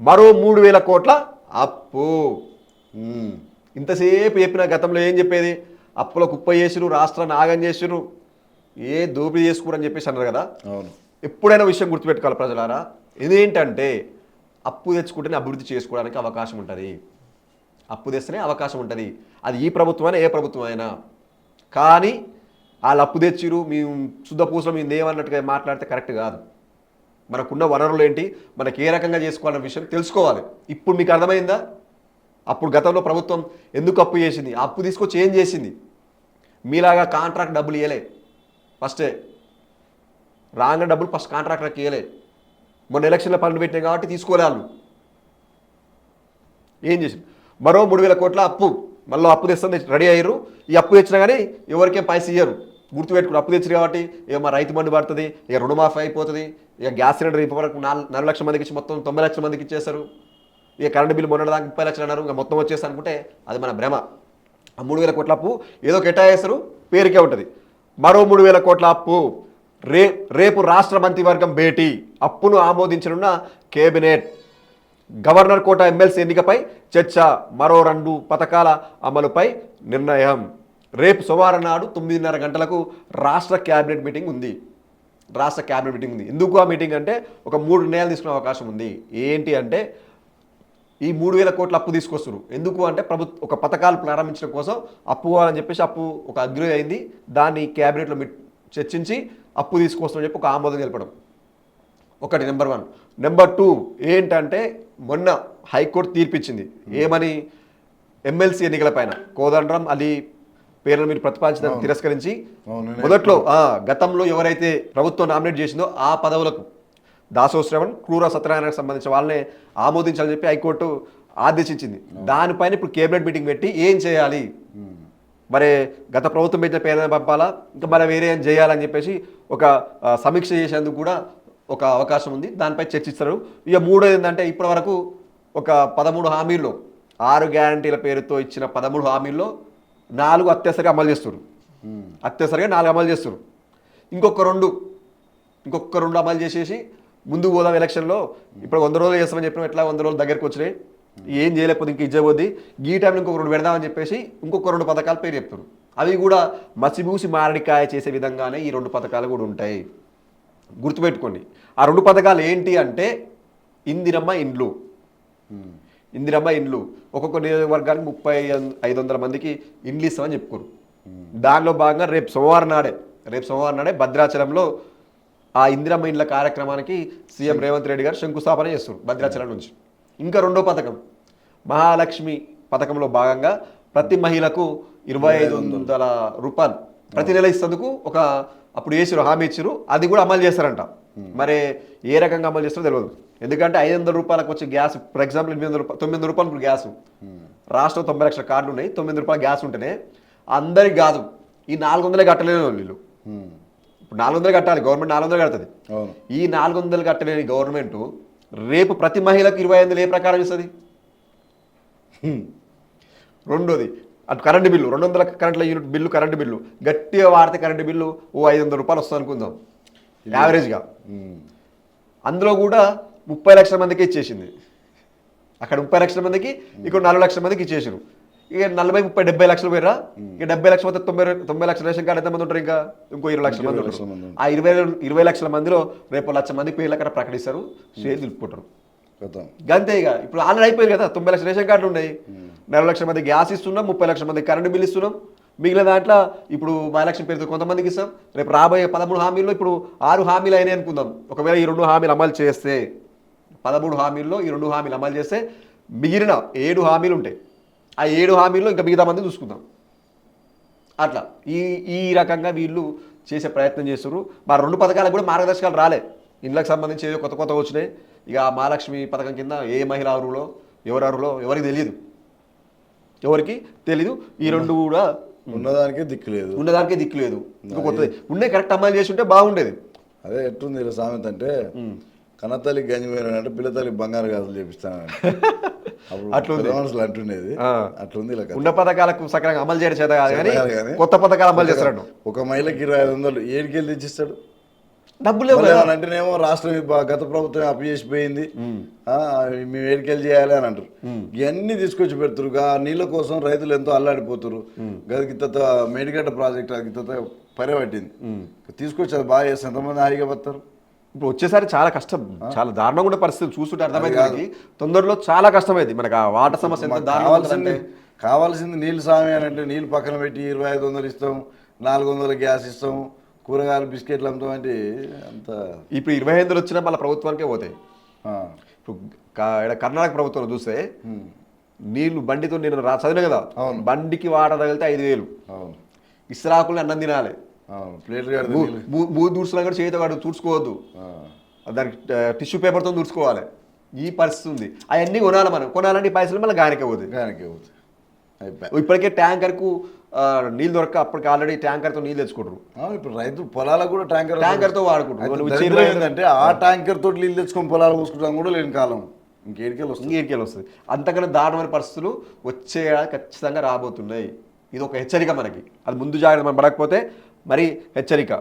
మరో మూడు వేల కోట్ల అప్పు. ఇంతసేపు చెప్పిన గతంలో ఏం చెప్పేది? అప్పుల కుప్ప చేసిరు రాష్ట్రాన్ని ఆగం చేసిరు ఏ దోపిడీ చేసుకురని చెప్పేసి అన్నారు కదా? అవును. ఎప్పుడైనా విషయం గుర్తుపెట్టుకోవాలి ప్రజలారా? ఇదేంటంటే అప్పు తెచ్చుకుంటేనే అభివృద్ధి చేసుకోవడానికి అవకాశం ఉంటుంది. అప్పు తెస్తేనే అవకాశం ఉంటుంది. అది ఈ ప్రభుత్వం అయినా ఏ ప్రభుత్వం అయినా కానీ వాళ్ళు అప్పు తెచ్చిరు మేము శుద్ధ పూసలు మేము దేవన్నట్టుగా మాట్లాడితే కరెక్ట్ కాదు. మనకున్న వనరులు ఏంటి? మనకి ఏ రకంగా చేసుకోవాలన్న విషయం తెలుసుకోవాలి. ఇప్పుడు మీకు అర్థమైందా? అప్పుడు గతంలో ప్రభుత్వం ఎందుకు అప్పు చేసింది? ఆ అప్పు తీసుకొచ్చి ఏం చేసింది? మీలాగా కాంట్రాక్ట్ డబ్బులు ఇవ్వలే ఫస్టే రాగా డబ్బులు ఫస్ట్ కాంట్రాక్టర్కి ఇవ్వలే మొన్న ఎలక్షన్లో పనులు పెట్టినాయి కాబట్టి తీసుకోలే వాళ్ళు. ఏం చేసి మరో మూడు వేల కోట్ల అప్పు. మళ్ళీ అప్పు తెస్తుంది రెడీ అయ్యారు. ఈ అప్పు తెచ్చినా కానీ ఎవరికేం పైసలు ఇయ్యరు. గుర్తుపెట్టుకుని అప్పు తెచ్చి కాబట్టి ఇక మా రైతు బండి పడుతుంది ఇక రుణమాఫీ అయిపోతుంది ఇక గ్యాస్ సిలిండర్ ఇప్పటివరకు నాలుగు నాలుగు లక్షల మందికి ఇచ్చి మొత్తం తొంభై లక్షల మందికి ఇచ్చేస్తారు ఇక కరెంట్ బిల్లు మొన్న దాకా ముప్పై లక్షలు అన్నారు ఇంకా మొత్తం వచ్చేసి అనుకుంటే అది మన భ్రమ. ఆ మూడు వేల కోట్ల అప్పు ఏదో కేటాయిస్తారు పేరుకే ఉంటుంది. మరో మూడు వేల కోట్ల అప్పు రే రేపు రాష్ట్ర మంత్రివర్గం భేటీ అప్పును ఆమోదించనున్న కేబినెట్. గవర్నర్ కోట ఎమ్మెల్సీ ఎన్నికపై చర్చ మరో రెండు పథకాల అమలుపై నిర్ణయం. రేపు సోమవారం నాడు తొమ్మిదిన్నర గంటలకు రాష్ట్ర క్యాబినెట్ మీటింగ్ ఉంది. రాష్ట్ర క్యాబినెట్ మీటింగ్ ఉంది. ఎందుకు ఆ మీటింగ్ అంటే ఒక మూడు నిర్ణయాలు తీసుకునే అవకాశం ఉంది. ఏంటి అంటే ఈ మూడు వేల కోట్ల అప్పు తీసుకొస్తారు ఎందుకు అంటే ప్రభుత్వ ఒక పథకాలు ప్రారంభించడం కోసం అప్పు అని చెప్పేసి అప్పు ఒక అగ్రి అయింది. దాన్ని క్యాబినెట్లో చర్చించి అప్పు తీసుకొస్తామని చెప్పి ఒక ఆమోదం తెలపడం. ఒకటి నెంబర్ వన్. నెంబర్ టూ ఏంటంటే మొన్న హైకోర్టు తీర్పిచ్చింది. ఏమని? ఎమ్మెల్సీ ఎన్నికల పైన కోదండ్రం అలీ పేర్లను మీరు ప్రతిపాదించిన తిరస్కరించి మొదట్లో ఆ, గతంలో ఎవరైతే ప్రభుత్వం నామినేట్ చేసిందో ఆ పదవులకు దాసో శ్రవణ్ క్రూర సత్యనారాయణకు సంబంధించిన వాళ్ళనే ఆమోదించాలని చెప్పి హైకోర్టు ఆదేశించింది. దానిపైన ఇప్పుడు కేబినెట్ మీటింగ్ పెట్టి ఏం చేయాలి? మరి గత ప్రభుత్వం పెట్టిన పేర్లను పంపాలా? ఇంకా మరి వేరే ఏం చేయాలని చెప్పేసి ఒక సమీక్ష చేసేందుకు కూడా ఒక అవకాశం ఉంది. దానిపై చర్చిస్తారు. ఇక మూడోది ఏంటంటే ఇప్పటి వరకు ఒక పదమూడు హామీల్లో ఆరు గ్యారంటీల పేరుతో ఇచ్చిన పదమూడు హామీల్లో నాలుగు అత్యవసరంగా అమలు చేస్తారు అత్యసరిగా నాలుగు అమలు చేస్తారు ఇంకొక రెండు ఇంకొక రెండు అమలు చేసేసి ముందు పోదాం ఎలక్షన్లో. ఇప్పుడు వంద రోజులు చేస్తామని చెప్పిన ఎట్లా వంద రోజులు దగ్గరకు వచ్చినాయి. ఏం చేయలేకపోతే ఇంక ఇచ్చేపోద్ది ఈ టైంలో ఇంకొక రెండు పెడదామని చెప్పేసి ఇంకొక రెండు పథకాలు పేరు చెప్తారు అవి కూడా మసిబూసి మారడికాయ చేసే విధంగానే ఈ రెండు పథకాలు కూడా ఉంటాయి. గుర్తుపెట్టుకోండి. ఆ రెండు పథకాలు ఏంటి అంటే ఇందిరమ్మ ఇండ్లు. ఇందిరమ్మ ఇండ్లు. ఒక్కొక్క నియోజకవర్గానికి ముప్పై ఐదు వందల మందికి ఇండ్లు ఇస్తామని చెప్పుకోరు. దానిలో భాగంగా రేపు సోమవారం నాడే రేపు సోమవారం నాడే భద్రాచలంలో ఆ ఇందిరమ్మ ఇండ్ల కార్యక్రమానికి సీఎం రేవంత్ రెడ్డి గారు శంకుస్థాపన చేస్తారు భద్రాచలం నుంచి. ఇంకా రెండో పథకం. మహాలక్ష్మి పథకంలో భాగంగా ప్రతి మహిళకు ఇరవై ఐదు వందల రూపాయలు ప్రతి నెల ఇస్తేందుకు ఒక అప్పుడు వేసిరు హామీ ఇచ్చిరు అది కూడా అమలు చేస్తారంట. మరి ఏ రకంగా అమలు చేస్తారో తెలియదు ఎందుకంటే ఐదు వందల రూపాయలకు వచ్చే గ్యాస్ ఫర్ ఎగ్జాంపుల్ ఎనిమిది వందల రూపాయలు తొమ్మిది వందల రూపాయలు గ్యాస్. రాష్ట్రం తొంభై లక్షల కార్డులు ఉన్నాయి తొమ్మిది రూపాయలు గ్యాస్ ఉంటేనే అందరికి కాదు. ఈ నాలుగు వందలే కట్టలేని వాళ్ళు. ఇప్పుడు నాలుగు వందలు కట్టాలి గవర్నమెంట్ నాలుగు వందలు కడుతుంది. ఈ నాలుగు వందలు కట్టలేని గవర్నమెంట్ రేపు ప్రతి మహిళకు ఇరవై ఐదు ఏ ప్రకారం ఇస్తుంది? రెండోది అటు కరెంటు బిల్లు రెండు వందల కరెంట్ల యూనిట్ బిల్లు కరెంటు బిల్లు. గట్టిగా వాడితే కరెంటు బిల్లు ఓ ఐదు వందల రూపాయలు వస్తుంది అనుకుందాం యావరేజ్గా. అందులో కూడా ముప్పై లక్షల మందికి ఇచ్చేసింది. అక్కడ ముప్పై లక్షల మందికి ఇక్కడ నాలుగు లక్షల మందికి ఇచ్చేసారు ఇక నలభై ముప్పై డెబ్బై లక్షలు పోయిరా ఇక డెబ్బై లక్షల మంది తొంభై తొంభై లక్షల రేషన్ కార్డు ఎంతమంది ఉంటారు ఇంకా? ఇంకో ఇరవై లక్షల మంది ఉంటారు. ఆ ఇరవై ఇరవై లక్షల మందిలో రేపు లక్ష మంది పేర్లు అక్కడ ప్రకటిస్తారు షేర్ నిలుపుకుంటారు. గంతే ఇక. ఇప్పుడు ఆల్రెడీ అయిపోయింది కదా తొంభై లక్షల రేషన్ కార్డులు ఉన్నాయి. నలభై లక్షల మంది గ్యాస్ ఇస్తున్నాం ముప్పై లక్షల మంది కరెంటు బిల్ ఇస్తున్నాం. మిగిలిన దాంట్లో ఇప్పుడు మహాలక్ష్మి పేరుతో కొంతమందికి ఇస్తాం. రేపు రాబోయే పదమూడు హామీల్లో ఇప్పుడు ఆరు హామీలు అయినాయి అనుకుందాం. ఒకవేళ ఈ రెండు హామీలు అమలు చేస్తే పదమూడు హామీల్లో ఈ రెండు హామీలు అమలు చేస్తే మిగిలిన ఏడు హామీలు ఉంటాయి ఆ ఏడు హామీల్లో ఇంకా మిగతా మంది చూసుకుందాం. అట్లా. ఈ ఈ రకంగా వీళ్ళు చేసే ప్రయత్నం చేస్తారు మా రెండు పథకాలకు కూడా మార్గదర్శకాలు రాలే. ఇండ్లకు సంబంధించి ఏదో కొత్త కొత్త వచ్చినాయి. ఇక మహాలక్ష్మి పథకం కింద ఏ మహిళ అర్హులో ఎవరు అర్హులో ఎవరికి తెలియదు ఎవరికి తెలీదు. ఈ రెండు కూడా ఉన్నదానికే దిక్కు లేదు. ఉన్నదానికే దిక్కు లేదు. ఇంకా కొత్తది. ఉండే కరెక్ట్ అమలు చేసి ఉంటే బాగుండేది. అదే ఎట్టుంది సామెత అంటే కన్నతల్లి గంజిపోయిన అంటే పిల్లతల్లి బంగారు గాజులు. పెద్ద మనుషులు అంటుండేది. అట్లుంది ఇలా. ఉన్న పథకాలకు సక్రంగా అమలు చేయడం చేత కాదు కానీ కొత్త పథకాలు అమలు చేస్తాడు ఒక మహిళకి ఇరవై ఐదు వందలు ఏడికెళ్ళి తెచ్చిస్తాడు? డబ్బులు అంటేనేమో రాష్ట్రం గత ప్రభుత్వం అప్పు చేసిపోయింది ఆ, మేము ఏడికెళ్ళి చేయాలి అని అంటారు. ఇవన్నీ తీసుకొచ్చి పెడతారు. ఆ నీళ్ళ కోసం రైతులు ఎంతో అల్లాడిపోతారు గదికి ఇంత మేడిగడ్డ ప్రాజెక్ట్ అది ఇంత పర్యబట్టింది తీసుకొచ్చి అది బాగా చేస్తే ఎంతమంది హాయిగా పడతారు ఇప్పుడు వచ్చేసారి చాలా కష్టం. చాలా దారుణంగా ఉండే పరిస్థితి చూస్తుంటే అర్థమైంది మనకి. తొందరలో చాలా కష్టమైంది. మనకి ఆ వాటర్ సమస్య ఎంత కావాల్సింది కావాల్సింది నీళ్ళు సామి అని అంటే నీళ్ళు పక్కన పెట్టి ఇరవై ఐదు వందలు ఇస్తాం నాలుగు వందల గ్యాస్ ఇస్తాం కూరగాయలు బిస్కెట్లు అమ్ముతాం అంటే అంత ఇప్పుడు ఇరవై ఐదులు వచ్చినా మళ్ళీ ప్రభుత్వానికే పోతాయి. ఇప్పుడు కర్ణాటక ప్రభుత్వం చూస్తే నీళ్ళు బండితో నేను రా చదివిన కదా. బండికి వాటర్ తగిలితే ఐదు వేలు. అవును. ఇస్రాకుల్ని అన్నం తినాలి. మూ- మూడు దూడ్చులో కూడా చేతితో కాదు తుడుచుకోవద్దు. దానికి టిష్యూ పేపర్తో తుడుచుకోవాలి. ఈ పరిస్థితి ఉంది. అవన్నీ కొనాలి మనం. కొనాలంటే ఈ పైసలు మళ్ళీ గానికే పోతుంది గానికి అయిపోయి. ఇప్పటికే ట్యాంకర్కు నీళ్ళు దొరక అప్పటికి ఆల్రెడీ ట్యాంకర్తో నీళ్ళు తెచ్చుకుంటారు. ఇప్పుడు రైతు పొలాలకు కూడా ట్యాంకర్ ట్యాంకర్తో వాడుకుంటారు. ఏంటంటే ఆ ట్యాంకర్ తోటి నీళ్ళు తెచ్చుకొని పొలాలు పోసుకుంటాం కూడా లేని కాలం. ఇంకేడికెళ్ళి వస్తుంది ఇంకేడికెళ్ళి వస్తుంది అంతకన్నా దారుణమైన పరిస్థితులు వచ్చే ఖచ్చితంగా రాబోతున్నాయి. ఇది ఒక హెచ్చరిక మనకి. అది ముందు జాగ్రత్త మనం పడకపోతే మరి హెచ్చరిక.